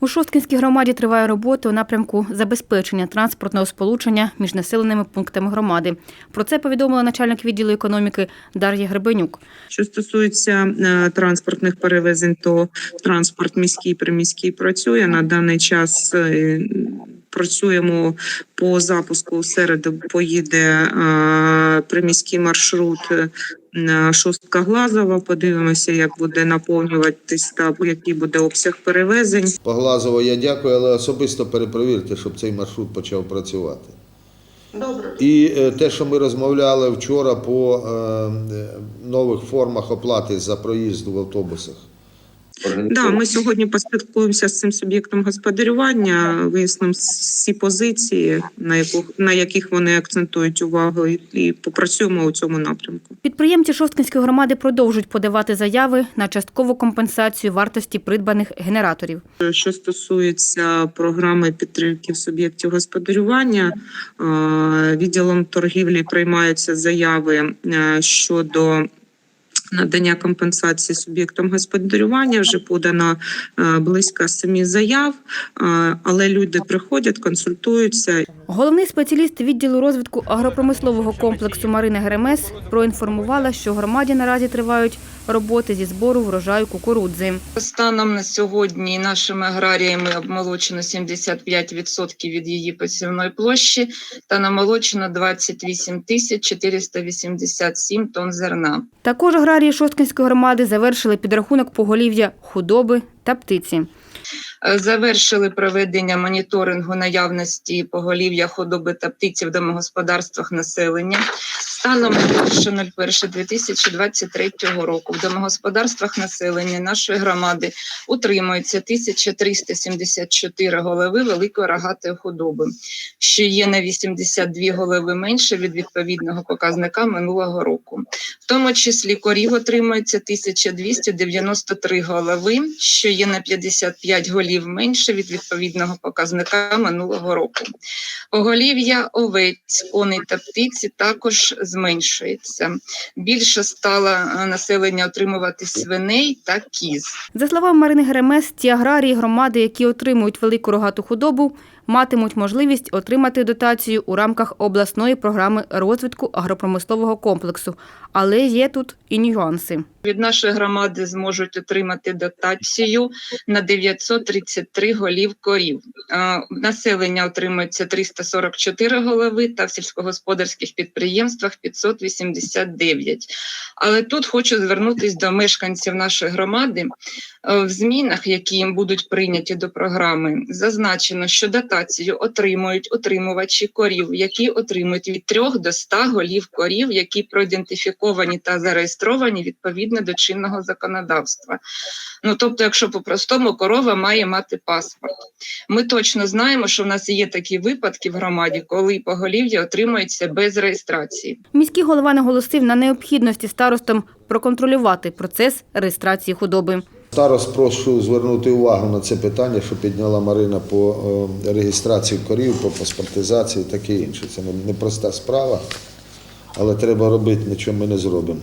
У Шосткінській громаді триває робота у напрямку забезпечення транспортного сполучення між населеними пунктами громади. Про це повідомила начальник відділу економіки Дар'я Гребенюк. Що стосується е, транспортних перевезень, то транспорт міський приміський працює на даний час. Працюємо по запуску. У середу поїде е, приміський маршрут е, на шостка Глазова. Подивимося, як буде наповнюватись та який буде обсяг перевезень. По Глазово я дякую, але особисто перепровірте, щоб цей маршрут почав працювати. Добре. І е, те, що ми розмовляли вчора по нових формах оплати за проїзд в автобусах. Да, ми сьогодні поспілкуємося з цим суб'єктом господарювання, вияснимо всі позиції, на яких на яких вони акцентують увагу, і, і попрацюємо у цьому напрямку. Підприємці Шосткинської громади продовжують подавати заяви на часткову компенсацію вартості придбаних генераторів. Що стосується програми підтримки суб'єктів господарювання, е, відділом торгівлі приймаються заяви е, щодо. Надання компенсації суб'єктам господарювання вже подано е, близько семи заяв, е, але люди приходять, консультуються. Головний спеціаліст відділу розвитку агропромислового комплексу Марина Геремес проінформувала, що громаді наразі тривають роботи зі збору врожаю кукурудзи. Станом на сьогодні нашими аграріями обмолочено 75% від її посівної площі та намолочено 28 тисяч 487 тонн зерна. Також аграрії Шосткинської громади завершили підрахунок поголів'я худоби та птиці. Е, Завершили проведення моніторингу наявності поголів'я худоби та птиці в домогосподарствах населення. Станом на 1.01.2023 року в домогосподарствах населення нашої громади утримується 1374 голови великої рогатої худоби, що є на 82 голови менше від відповідного показника минулого року. В тому числі корів отримується 1293 голови, що є на 55 голів менше від відповідного показника минулого року. Поголів'я овець, коней та птиці також зменшується. Більше стало е, населення отримувати свиней та кіз. За словами Марини Геремес, ті аграрії громади, які отримують велику рогату худобу, матимуть можливість отримати дотацію у рамках обласної програми розвитку агропромислового комплексу. Але є тут і нюанси. Від нашої громади зможуть отримати дотацію на 933 голів корів. Населення отримується 344 голови та в сільськогосподарських підприємствах 589. Але тут хочу звернутися до мешканців нашої громади. Е, В змінах, які їм будуть прийняті до програми, зазначено, що дотацію отримують утримувачі корів, які отримують від 3 до 100 голів корів, які проідентифіковані та зареєстровані відповідно до чинного законодавства. Ну тобто, якщо по-простому корова має мати паспорт. Ми точно знаємо, що в нас є такі випадки в громаді, коли поголів'я отримується без реєстрації. Міський голова наголосив на необхідності старостам проконтролювати процес реєстрації худоби. Старост прошу звернути увагу на це питання, що підняла Марина по е, реєстрації корів, по паспортизації і таке інше. Це не- непроста справа, але треба робити, нічого ми не зробимо.